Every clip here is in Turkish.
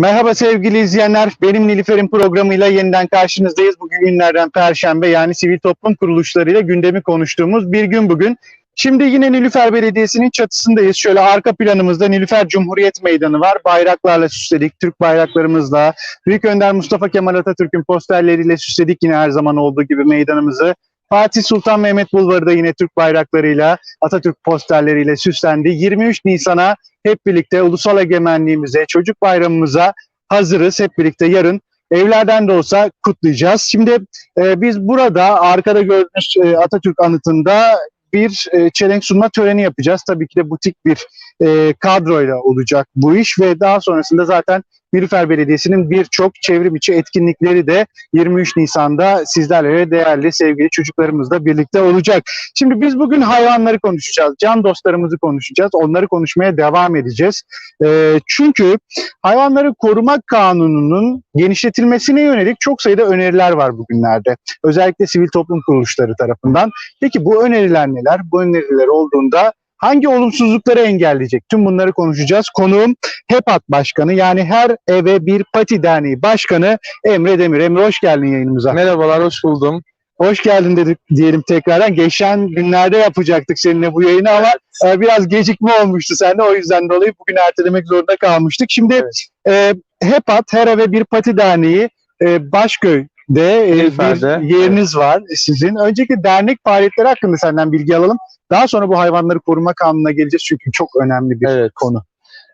Merhaba sevgili izleyenler. Benim Nilüfer'in programıyla yeniden karşınızdayız. Bugün günlerden Perşembe yani sivil toplum kuruluşlarıyla gündemi konuştuğumuz bir gün bugün. Şimdi yine Nilüfer Belediyesi'nin çatısındayız. Şöyle arka planımızda Nilüfer Cumhuriyet Meydanı var. Bayraklarla süsledik. Türk bayraklarımızla. Büyük Önder Mustafa Kemal Atatürk'ün posterleriyle süsledik yine her zaman olduğu gibi meydanımızı. Fatih Sultan Mehmet Bulvarı da yine Türk bayraklarıyla, Atatürk posterleriyle süslendi. 23 Nisan'a hep birlikte ulusal egemenliğimize, çocuk bayramımıza hazırız. Hep birlikte yarın evlerden de olsa kutlayacağız. Şimdi e, biz burada arkada gördüğünüz e, Atatürk anıtında bir e, çelenk sunma töreni yapacağız. Tabii ki de butik bir e, kadroyla olacak bu iş ve daha sonrasında zaten Nilüfer Belediyesi'nin birçok çevrim içi etkinlikleri de 23 Nisan'da sizlerle değerli sevgili çocuklarımızla birlikte olacak. Şimdi biz bugün hayvanları konuşacağız, can dostlarımızı konuşacağız, onları konuşmaya devam edeceğiz. E, çünkü hayvanları korumak kanununun genişletilmesine yönelik çok sayıda öneriler var bugünlerde. Özellikle sivil toplum kuruluşları tarafından. Peki bu öneriler neler? Bu öneriler olduğunda hangi olumsuzlukları engelleyecek? Tüm bunları konuşacağız. Konuğum HEPAT Başkanı yani Her Eve Bir Pati Derneği Başkanı Emre Demir. Emre hoş geldin yayınımıza. Merhabalar, hoş buldum. Hoş geldin dedik diyelim tekrardan. Geçen günlerde yapacaktık seninle bu yayını ama e, biraz gecikme olmuştu sende. O yüzden dolayı bugün ertelemek zorunda kalmıştık. Şimdi Evet. e, HEPAT, Her Eve Bir Pati Derneği e, Başköy'de e, Nilüfer'de, bir yeriniz var sizin. Öncelikle dernek faaliyetleri hakkında senden bilgi alalım. Daha sonra bu hayvanları koruma kanununa geleceğiz çünkü çok önemli bir Evet. konu.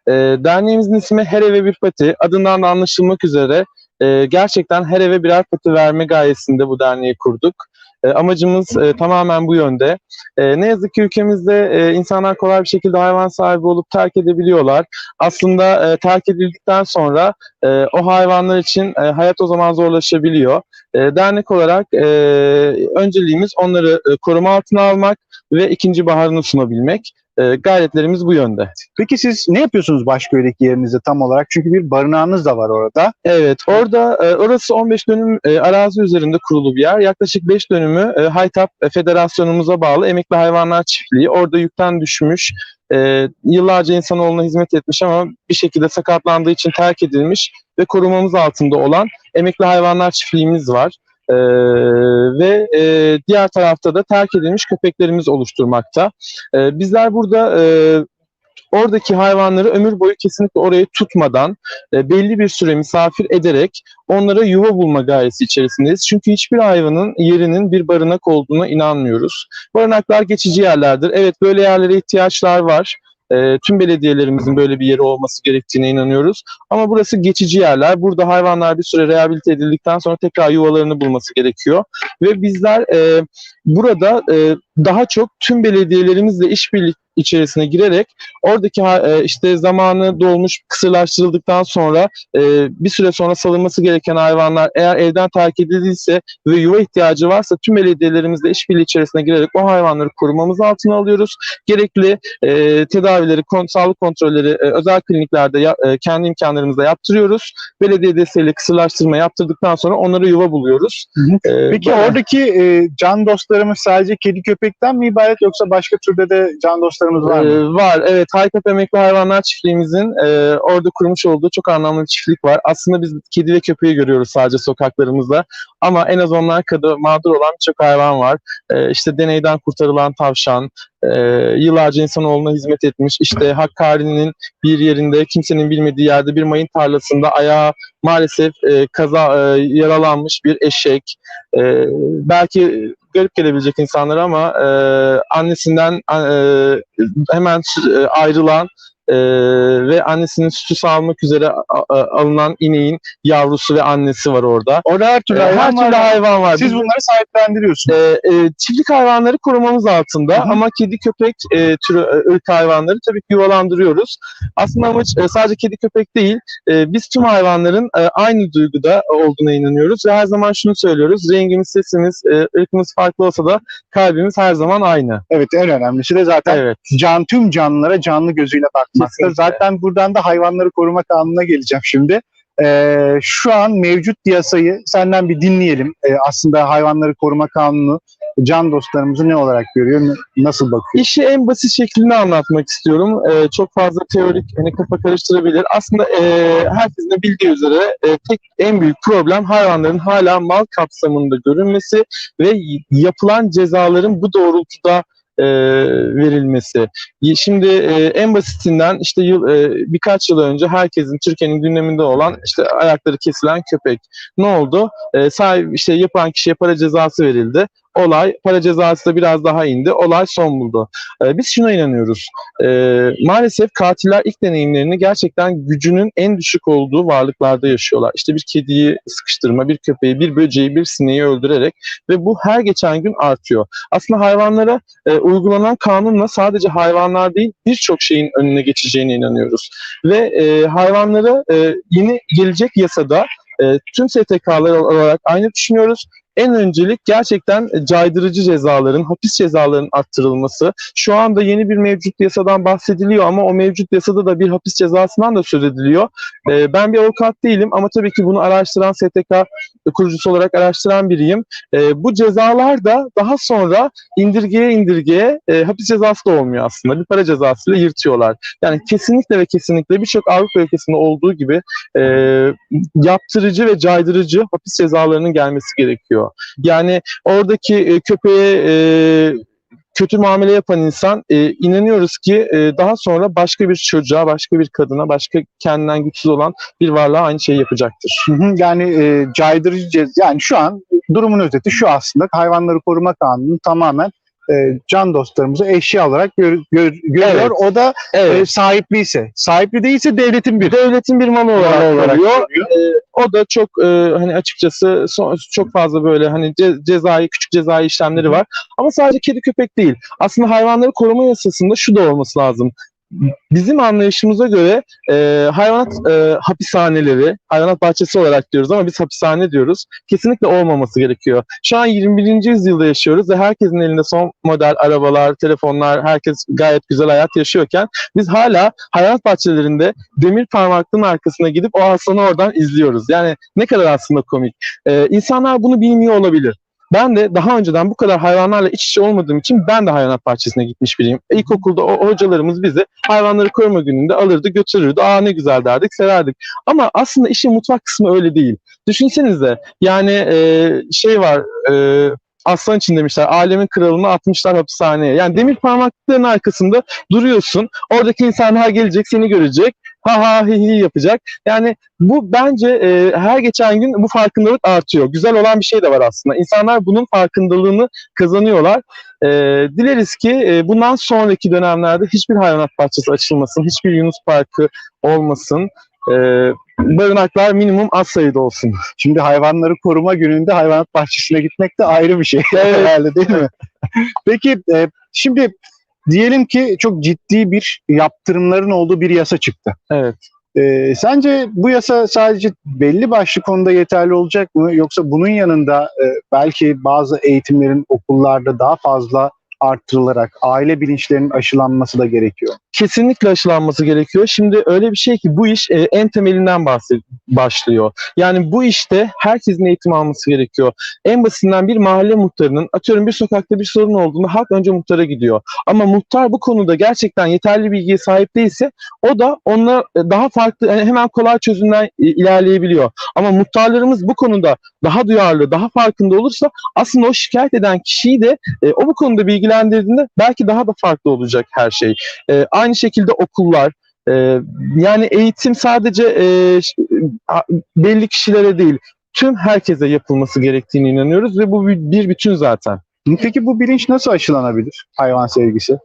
Ee, derneğimizin ismi Her Eve Bir Pati. Adından da anlaşılmak üzere e, gerçekten her eve birer pati verme gayesinde bu derneği kurduk. E, amacımız e, tamamen bu yönde. E, ne yazık ki ülkemizde e, insanlar kolay bir şekilde hayvan sahibi olup terk edebiliyorlar. Aslında e, terk edildikten sonra e, o hayvanlar için e, hayat o zaman zorlaşabiliyor. E, dernek olarak e, önceliğimiz onları e, koruma altına almak ve ikinci baharını sunabilmek. E, gayretlerimiz bu yönde. Peki siz ne yapıyorsunuz Başköy'deki yerinizde tam olarak? Çünkü bir barınağınız da var orada. Evet, orada e, orası 15 dönüm e, arazi üzerinde kurulu bir yer. Yaklaşık 5 dönümü e, Haytap e, Federasyonumuza bağlı Emekli Hayvanlar Çiftliği. Orada yükten düşmüş, e, yıllarca insanoğluna hizmet etmiş ama bir şekilde sakatlandığı için terk edilmiş ve korumamız altında olan Emekli Hayvanlar Çiftliğimiz var. E, ve e, diğer tarafta da terk edilmiş köpeklerimiz oluşturmakta. E, bizler burada e, oradaki hayvanları ömür boyu kesinlikle oraya tutmadan e, belli bir süre misafir ederek onlara yuva bulma gayesi içerisindeyiz. Çünkü hiçbir hayvanın yerinin bir barınak olduğuna inanmıyoruz. Barınaklar geçici yerlerdir. Evet böyle yerlere ihtiyaçlar var. E, tüm belediyelerimizin böyle bir yeri olması gerektiğine inanıyoruz. Ama burası geçici yerler. Burada hayvanlar bir süre rehabilite edildikten sonra tekrar yuvalarını bulması gerekiyor. Ve bizler e, burada e, daha çok tüm belediyelerimizle işbirliği içerisine girerek oradaki e, işte zamanı dolmuş kısırlaştırıldıktan sonra e, bir süre sonra salınması gereken hayvanlar eğer evden terk edildiyse ve yuva ihtiyacı varsa tüm belediyelerimizle işbirliği içerisine girerek o hayvanları korumamız altına alıyoruz. Gerekli e, tedavileri, kon- sağlık kontrolleri e, özel kliniklerde ya- e, kendi imkanlarımızla yaptırıyoruz. Belediye desteğiyle kısırlaştırma yaptırdıktan sonra onlara yuva buluyoruz. E, Peki böyle- oradaki e, can dostlarımız sadece kedi köpekten mi ibaret yoksa başka türde de can dostlarımız var mı? Ee, var. Evet. Haykap Emekli Hayvanlar Çiftliğimizin e, orada kurmuş olduğu çok anlamlı bir çiftlik var. Aslında biz kedi ve köpeği görüyoruz sadece sokaklarımızda. Ama en az onlar kadar mağdur olan birçok hayvan var. E, işte deneyden kurtarılan tavşan, e, yıllarca insanoğluna hizmet etmiş. İşte Hakkari'nin bir yerinde, kimsenin bilmediği yerde bir mayın tarlasında ayağı maalesef e, kaza e, yaralanmış bir eşek. E, belki garip gelebilecek insanlara ama e, annesinden e, hemen ayrılan e, ve annesinin sütü sağlamak üzere a- a- alınan ineğin yavrusu ve annesi var orada. Orada her türlü E, hayvan her var. türlü hayvan var. Siz bunları sahiplendiriyorsunuz. e, e, çiftlik hayvanları korumamız altında Hı hı. ama kedi köpek e, türü e, ırk hayvanları tabii ki yuvalandırıyoruz. Aslında amaç e, sadece kedi köpek değil. E, biz tüm hayvanların e, aynı duyguda olduğuna inanıyoruz ve her zaman şunu söylüyoruz. Rengimiz, sesimiz, e, ırkımız farklı olsa da kalbimiz her zaman aynı. Evet en önemlisi de zaten Evet. can tüm canlılara canlı gözüyle bakmaktır. Kesinlikle. Zaten buradan da hayvanları koruma kanununa geleceğim şimdi. Ee, şu an mevcut yasayı senden bir dinleyelim. Ee, aslında hayvanları koruma kanunu can dostlarımızı ne olarak görüyor, nasıl bakıyor? İşi en basit şeklinde anlatmak istiyorum. Ee, çok fazla teorik, hani kafa karıştırabilir. Aslında e, herkesin de bildiği üzere e, tek en büyük problem hayvanların hala mal kapsamında görünmesi ve yapılan cezaların bu doğrultuda e, verilmesi. Şimdi e, en basitinden işte yıl e, birkaç yıl önce herkesin Türkiye'nin gündeminde olan işte ayakları kesilen köpek. Ne oldu? E, sahip işte yapan kişiye para cezası verildi. Olay para cezası da biraz daha indi. Olay son buldu. Ee, biz şuna inanıyoruz. Ee, maalesef katiller ilk deneyimlerini gerçekten gücünün en düşük olduğu varlıklarda yaşıyorlar. İşte bir kediyi sıkıştırma, bir köpeği, bir böceği, bir sineği öldürerek ve bu her geçen gün artıyor. Aslında hayvanlara e, uygulanan kanunla sadece hayvanlar değil birçok şeyin önüne geçeceğine inanıyoruz. Ve e, hayvanlara e, yeni gelecek yasada e, tüm STK'lar olarak aynı düşünüyoruz en öncelik gerçekten caydırıcı cezaların, hapis cezalarının arttırılması. Şu anda yeni bir mevcut yasadan bahsediliyor ama o mevcut yasada da bir hapis cezasından da söz ediliyor. Ee, ben bir avukat değilim ama tabii ki bunu araştıran STK kurucusu olarak araştıran biriyim. Ee, bu cezalar da daha sonra indirgeye indirgeye e, hapis cezası da olmuyor aslında. Bir para cezasıyla yırtıyorlar. Yani kesinlikle ve kesinlikle birçok Avrupa ülkesinde olduğu gibi e, yaptırıcı ve caydırıcı hapis cezalarının gelmesi gerekiyor. Yani oradaki e, köpeğe e, kötü muamele yapan insan e, inanıyoruz ki e, daha sonra başka bir çocuğa, başka bir kadına, başka kendinden güçsüz olan bir varlığa aynı şeyi yapacaktır. Yani e, caydırıcı yani şu an durumun özeti şu aslında. Hayvanları koruma kanunu tamamen e, can dostlarımızı eşya olarak gör- gör- görüyor. Evet. O da Evet. e, sahipli ise, sahipli değilse devletin bir devletin bir malı olarak, malı olarak görüyor. Ee, o da çok e, hani açıkçası son- çok fazla böyle hani ce- cezai küçük cezai işlemleri var. Ama sadece kedi köpek değil. Aslında hayvanları koruma yasasında şu da olması lazım. Bizim anlayışımıza göre e, hayvanat e, hapishaneleri, hayvanat bahçesi olarak diyoruz ama biz hapishane diyoruz. Kesinlikle olmaması gerekiyor. Şu an 21. yüzyılda yaşıyoruz ve herkesin elinde son model arabalar, telefonlar, herkes gayet güzel hayat yaşıyorken biz hala hayvanat bahçelerinde demir parmaklığın arkasına gidip o aslanı oradan izliyoruz. Yani ne kadar aslında komik. Ee, insanlar bunu bilmiyor olabilir. Ben de daha önceden bu kadar hayvanlarla iç içe olmadığım için ben de hayvanat bahçesine gitmiş biriyim. İlkokulda o hocalarımız bizi hayvanları koruma gününde alırdı götürürdü. Aa ne güzel derdik severdik. Ama aslında işin mutfak kısmı öyle değil. Düşünsenize yani e, şey var e, aslan için demişler alemin kralını atmışlar hapishaneye. Yani demir parmaklıkların arkasında duruyorsun. Oradaki insanlar gelecek seni görecek. Ha ha hi hi yapacak. Yani bu bence e, her geçen gün bu farkındalık artıyor. Güzel olan bir şey de var aslında. İnsanlar bunun farkındalığını kazanıyorlar. E, dileriz ki e, bundan sonraki dönemlerde hiçbir hayvanat bahçesi açılmasın, hiçbir Yunus Parkı olmasın. E, barınaklar minimum az sayıda olsun. Şimdi hayvanları koruma gününde hayvanat bahçesine gitmek de ayrı bir şey herhalde değil mi? Peki e, şimdi diyelim ki çok ciddi bir yaptırımların olduğu bir yasa çıktı. Evet. E, sence bu yasa sadece belli başlı konuda yeterli olacak mı? Yoksa bunun yanında e, belki bazı eğitimlerin okullarda daha fazla arttırılarak aile bilinçlerinin aşılanması da gerekiyor. kesinlikle aşılanması gerekiyor. Şimdi öyle bir şey ki bu iş e, en temelinden başlıyor. Yani bu işte herkesin eğitim alması gerekiyor. En basitinden bir mahalle muhtarının atıyorum bir sokakta bir sorun olduğunda halk önce muhtara gidiyor. Ama muhtar bu konuda gerçekten yeterli bilgiye sahip değilse o da onunla e, daha farklı yani hemen kolay çözümler e, ilerleyebiliyor. Ama muhtarlarımız bu konuda daha duyarlı, daha farkında olursa aslında o şikayet eden kişiyi de e, o bu konuda bilgilendirdiğinde belki daha da farklı olacak her şey. E, aynı şekilde okullar, e, yani eğitim sadece e, belli kişilere değil, tüm herkese yapılması gerektiğini inanıyoruz ve bu bir bütün zaten. Peki bu bilinç nasıl aşılanabilir hayvan sevgisi?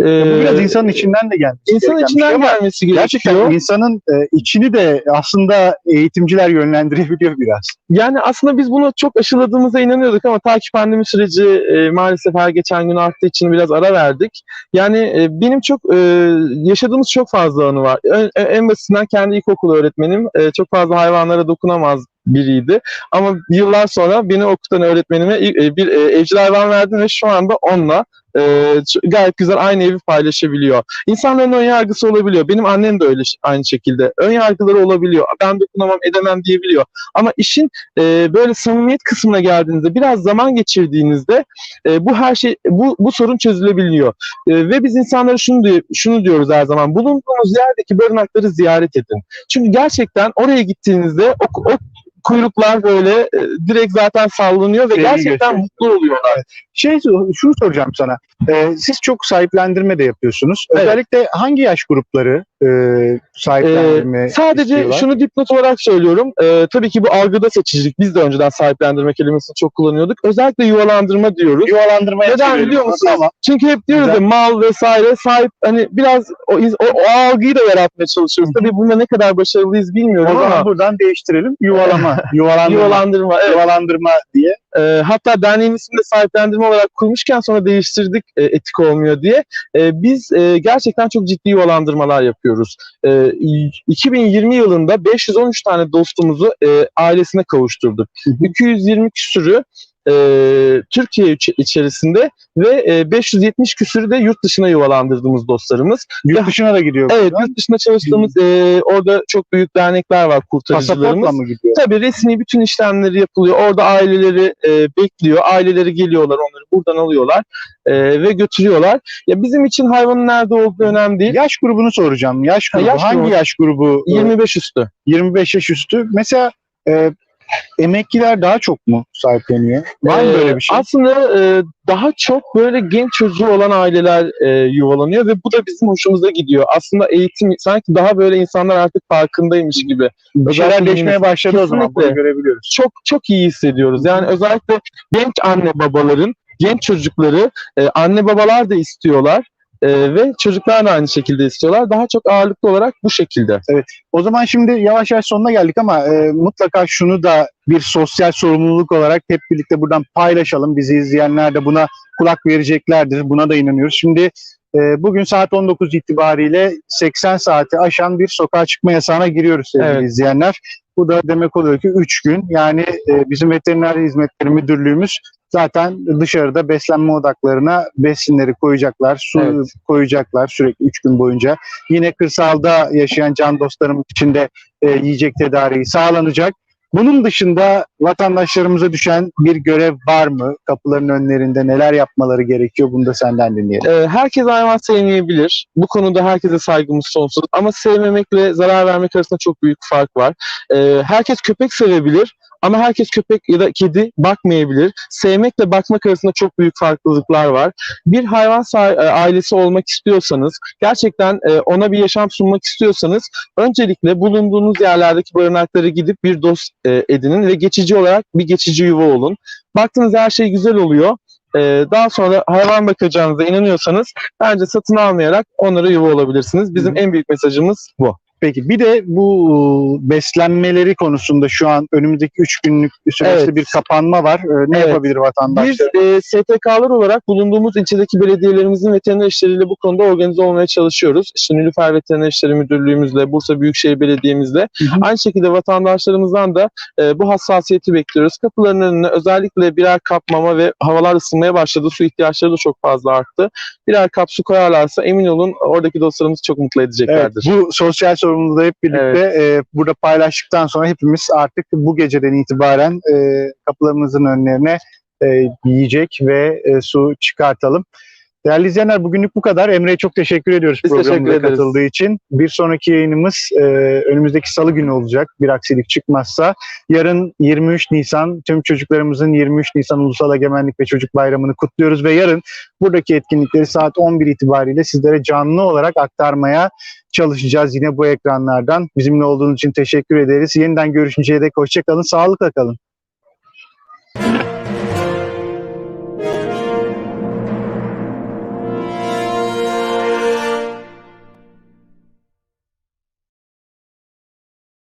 E, Bu biraz insanın içinden de gelmiş. insan gereken bir içinden şey ama gelmesi gerekiyor. Gerçekten insanın e, içini de aslında eğitimciler yönlendirebiliyor biraz. Yani aslında biz bunu çok aşıladığımıza inanıyorduk ama takip pandemi süreci e, maalesef her geçen gün arttığı için biraz ara verdik. Yani e, benim çok e, yaşadığımız çok fazla anı var. En, en basitinden kendi ilkokul öğretmenim e, çok fazla hayvanlara dokunamaz biriydi. Ama yıllar sonra beni okutan öğretmenime e, bir e, evcil hayvan verdim ve şu anda onunla e, gayet güzel aynı evi paylaşabiliyor. İnsanların ön yargısı olabiliyor. Benim annem de öyle aynı şekilde. Ön yargıları olabiliyor. Ben dokunamam edemem diyebiliyor. Ama işin e, böyle samimiyet kısmına geldiğinizde biraz zaman geçirdiğinizde e, bu her şey bu bu sorun çözülebiliyor. E, ve biz insanlara şunu diyor, şunu diyoruz her zaman. Bulunduğunuz yerdeki barınakları ziyaret edin. Çünkü gerçekten oraya gittiğinizde o, o kuyruklar böyle e, direkt zaten sallanıyor ve Sevgi gerçekten gösteriyor. mutlu oluyorlar. Şey şunu soracağım sana. Ee, siz çok sahiplendirme de yapıyorsunuz. Evet. Özellikle hangi yaş grupları e, sahiplendirme Ee, sadece istiyorlar? şunu dipnot olarak söylüyorum. Ee, tabii ki bu algıda seçicilik. Biz de önceden sahiplendirme kelimesini çok kullanıyorduk. Özellikle yuvalandırma diyoruz. yuvalandırmaya Neden biliyor musunuz? Tamam. Çünkü hep diyoruz ya Güzel. mal vesaire sahip hani biraz o, o, o algıyı da yaratmaya çalışıyoruz. Tabii bunda ne kadar başarılıyız O bilmiyorum zaman ama buradan değiştirelim. Yuvalama, yuvalandırma, yuvalandırma. Evet. yuvalandırma diye. Ee, hatta derneğin ismini de sahiplendirme olarak kurmuşken sonra değiştirdik e, etik olmuyor diye. E, biz e, gerçekten çok ciddi yuvalandırmalar yapıyoruz. E, 2020 yılında 513 tane dostumuzu e, ailesine kavuşturduk. 220 küsürü e, Türkiye içerisinde ve e, 570 küsürü de yurt dışına yuvalandırdığımız dostlarımız. Yurt dışına da gidiyor. Evet, buradan. yurt dışında çalıştığımız e, orada çok büyük dernekler var kurtarıcılarımız. Pasaportla mı gidiyor? Tabii resmi bütün işlemleri yapılıyor. Orada aileleri e, bekliyor. Aileleri geliyorlar onları buradan alıyorlar e, ve götürüyorlar. Ya bizim için hayvanın nerede olduğu önemli değil. Yaş grubunu soracağım. Yaş Ha, grubu. yaş Hangi grubu. yaş grubu? e, 25 üstü. 25 yaş üstü. Mesela e, emekliler daha çok mu sahipleniyor? Var mı Ee, böyle bir şey? Aslında e, daha çok böyle genç çocuğu olan aileler e, yuvalanıyor ve bu da bizim hoşumuza gidiyor. Aslında eğitim sanki daha böyle insanlar artık farkındaymış gibi. Bir şeyler değişmeye başladı o zaman. Bunu görebiliyoruz. Çok çok iyi hissediyoruz. Yani özellikle genç anne babaların genç çocukları e, anne babalar da istiyorlar. E, ve çocuklar da aynı şekilde istiyorlar. Daha çok ağırlıklı olarak bu şekilde. O zaman şimdi yavaş yavaş sonuna geldik ama e, mutlaka şunu da bir sosyal sorumluluk olarak hep birlikte buradan paylaşalım. Bizi izleyenler de buna kulak vereceklerdir. Buna da inanıyoruz. Şimdi e, bugün saat 19 itibariyle 80 saati aşan bir sokağa çıkma yasağına giriyoruz sevgili Evet. izleyenler. Bu da demek oluyor ki 3 gün yani e, bizim veteriner hizmetleri müdürlüğümüz zaten dışarıda beslenme odaklarına besinleri koyacaklar, su Evet. koyacaklar sürekli 3 gün boyunca. Yine kırsalda yaşayan can dostlarımız için de e, yiyecek tedariği sağlanacak. Bunun dışında vatandaşlarımıza düşen bir görev var mı? Kapıların önlerinde neler yapmaları gerekiyor? Bunu da senden dinleyelim. E, herkes hayvan sevmeyebilir. Bu konuda herkese saygımız sonsuz. Ama sevmemekle zarar vermek arasında çok büyük fark var. E, herkes köpek sevebilir. Ama herkes köpek ya da kedi bakmayabilir. Sevmekle bakmak arasında çok büyük farklılıklar var. Bir hayvan e, ailesi olmak istiyorsanız, gerçekten e, ona bir yaşam sunmak istiyorsanız, öncelikle bulunduğunuz yerlerdeki barınaklara gidip bir dost e, edinin ve geçici olarak bir geçici yuva olun. Baktığınız her şey güzel oluyor. E, daha sonra hayvan bakacağınıza inanıyorsanız bence satın almayarak onlara yuva olabilirsiniz. Bizim Hı en büyük mesajımız bu. Peki bir de bu beslenmeleri konusunda şu an önümüzdeki 3 günlük süreçte Evet. bir kapanma var. Ne Evet. yapabilir vatandaşlar? Biz e, STK'lar olarak bulunduğumuz ilçedeki belediyelerimizin veteriner işleriyle bu konuda organize olmaya çalışıyoruz. İşte Nilüfer Veteriner İşleri Müdürlüğümüzle, Bursa Büyükşehir Belediye'mizle. Hı hı. Aynı şekilde vatandaşlarımızdan da e, bu hassasiyeti bekliyoruz. Kapıların önüne özellikle birer kap mama ve havalar ısınmaya başladı. Su ihtiyaçları da çok fazla arttı. Birer kap su koyarlarsa emin olun oradaki dostlarımız çok mutlu Evet, edeceklerdir. bu sosyal sorumluluğu hep birlikte e, burada paylaştıktan sonra hepimiz artık bu geceden itibaren e, kapılarımızın önlerine e, yiyecek ve e, su çıkartalım. Değerli izleyenler bugünlük bu kadar. Emre'ye çok teşekkür ediyoruz Biz programımıza teşekkür katıldığı için. Bir sonraki yayınımız e, önümüzdeki salı günü olacak bir aksilik çıkmazsa. Yarın 23 Nisan tüm çocuklarımızın 23 Nisan Ulusal Egemenlik ve Çocuk Bayramı'nı kutluyoruz ve yarın buradaki etkinlikleri saat 11 itibariyle sizlere canlı olarak aktarmaya çalışacağız yine bu ekranlardan. Bizimle olduğunuz için teşekkür ederiz. Yeniden görüşünceye dek hoşçakalın, sağlıkla kalın.